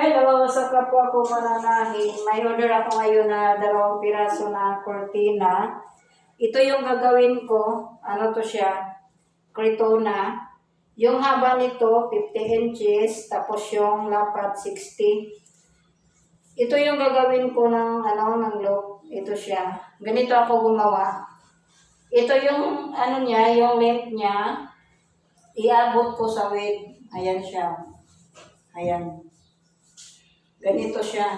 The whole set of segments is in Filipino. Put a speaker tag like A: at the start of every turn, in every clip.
A: Hello, sa kapwa ko mananahin. May order ako ngayon na dalawang piraso na cortina. Ito yung gagawin ko. Ano to siya? Cretona. Yung haba nito, 50 inches. Tapos yung lapad, 60. Ito yung gagawin ko ng, ano, ng look. Ito siya. Ganito ako gumawa. Ito yung, ano niya, yung length niya. Iabot ko sa width. Ayan siya. Ayan. Ganito siya.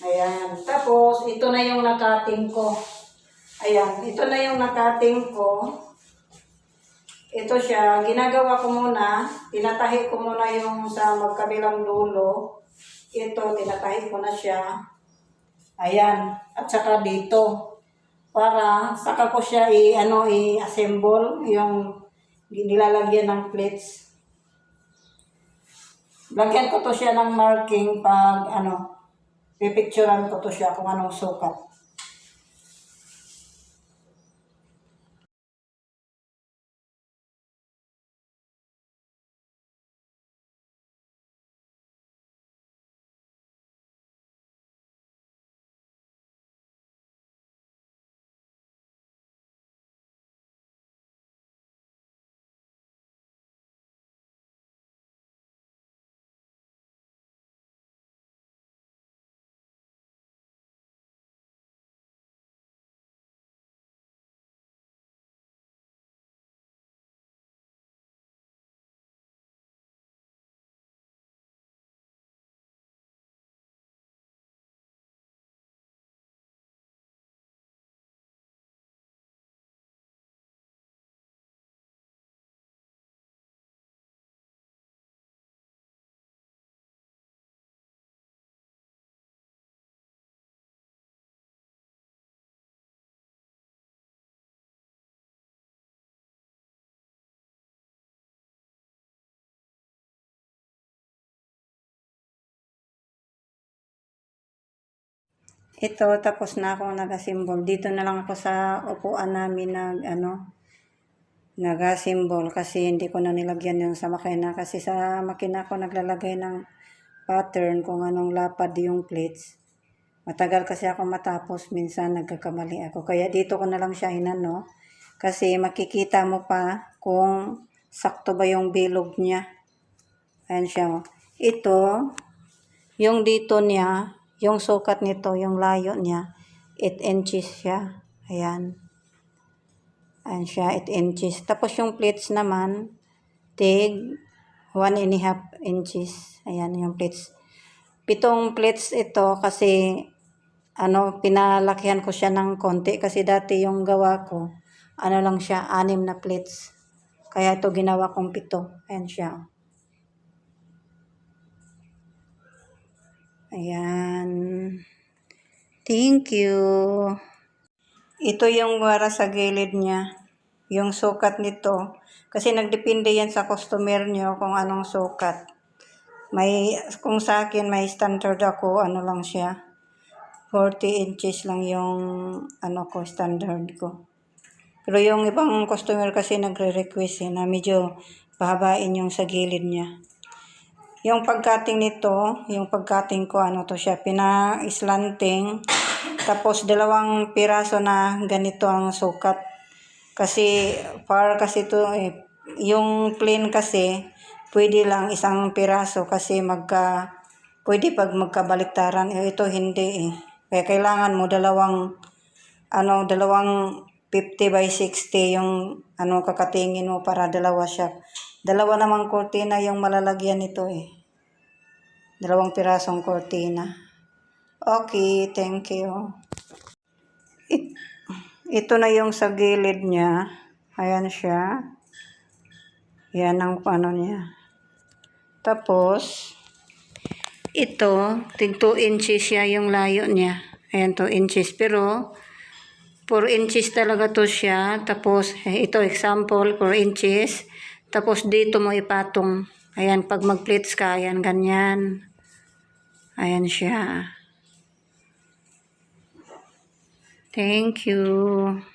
A: Ayan. Tapos, ito na yung nakating ko. Ayan. Ito na yung nakating ko. Ito siya. Ginagawa ko muna. Tinatahi ko muna yung sa magkabilang dulo. Ito, tinatahi ko na siya. Ayan. At saka dito. Para saka ko siya i ano i-assemble yung nilalagyan ng plates. Lagyan ko to siya ng marking pag ano, pipicturean ko to siya kung anong sukat. Ito, tapos na ako nag-assemble. Dito na lang ako sa upuan namin nag, ano, nag-assemble kasi hindi ko na nilagyan yung sa makina. Kasi sa makina ko naglalagay ng pattern kung anong lapad yung plates. Matagal kasi ako matapos, minsan nagkakamali ako. Kaya dito ko na lang siya inano. Kasi makikita mo pa kung sakto ba yung bilog niya. Ayan siya. oh. Ito, yung dito niya, yung sukat nito, yung layo niya, 8 inches siya. Ayan. Ayan siya, 8 inches. Tapos yung plates naman, tig 1 and a half inches. Ayan yung plates. Pitong plates ito kasi ano, pinalakihan ko siya ng konti kasi dati yung gawa ko, ano lang siya, anim na plates. Kaya ito ginawa kong pito. Ayan siya. Ayan. Thank you. Ito yung wara sa gilid niya. Yung sukat nito. Kasi nagdepende yan sa customer nyo kung anong sukat. May, kung sa akin, may standard ako, ano lang siya. 40 inches lang yung, ano ko, standard ko. Pero yung ibang customer kasi nagre-request eh, na medyo pahabain yung sa gilid niya. Yung pagcutting nito, yung pagcutting ko, ano to siya, pina-slanting. Tapos dalawang piraso na ganito ang sukat. Kasi, par kasi to, eh, yung plain kasi, pwede lang isang piraso kasi magka, pwede pag magkabaliktaran. Eh, ito hindi eh. Kaya kailangan mo dalawang, ano, dalawang 50 by 60 yung ano kakatingin mo para dalawa siya. Dalawa namang kortina yung malalagyan nito eh. Dalawang pirasong kortina. Okay, thank you. It, ito na yung sa gilid niya. Ayan siya. Yan ang ano niya. Tapos, ito, tig 2 inches siya yung layo niya. Ayan 2 inches. Pero, 4 inches talaga to siya. Tapos, eh, ito example, 4 inches. Tapos, dito mo ipatong. Ayan, pag mag-plates ka, ayan, ganyan. Ayan siya. Thank you.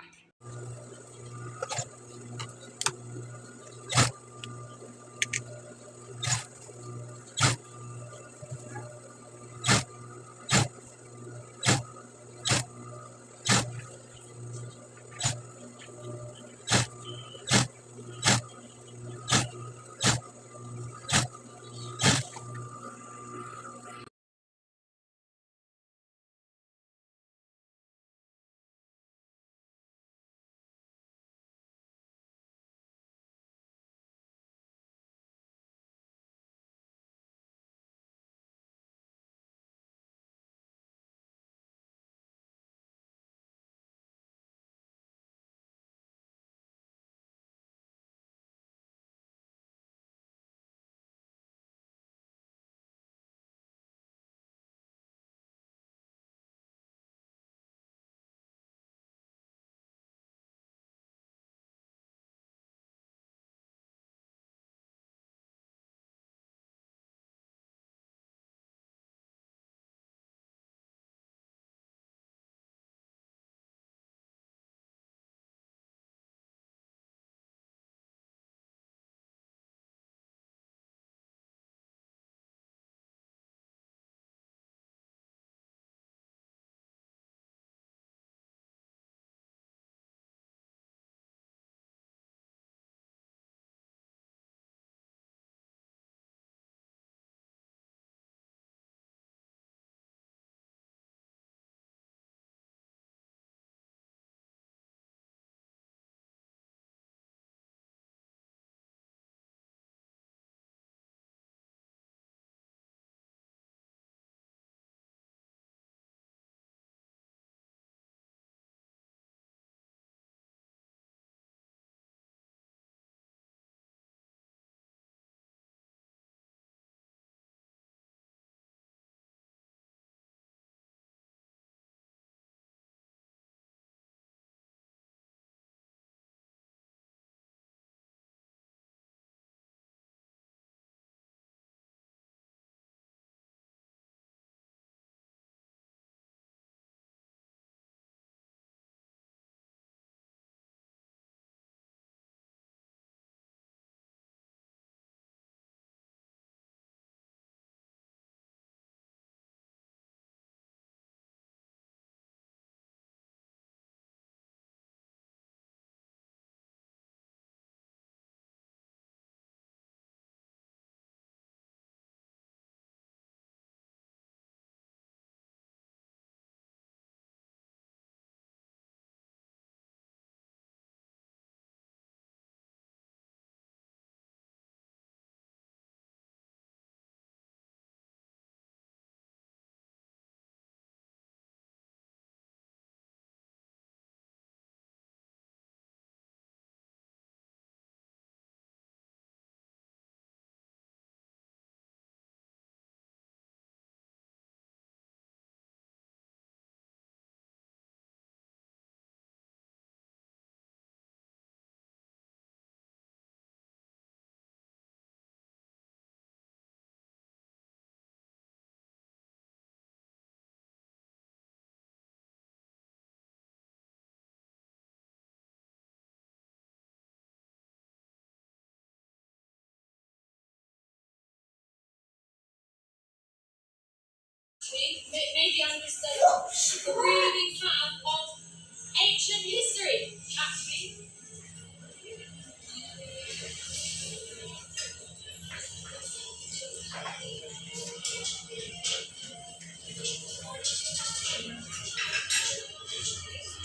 B: Really understood the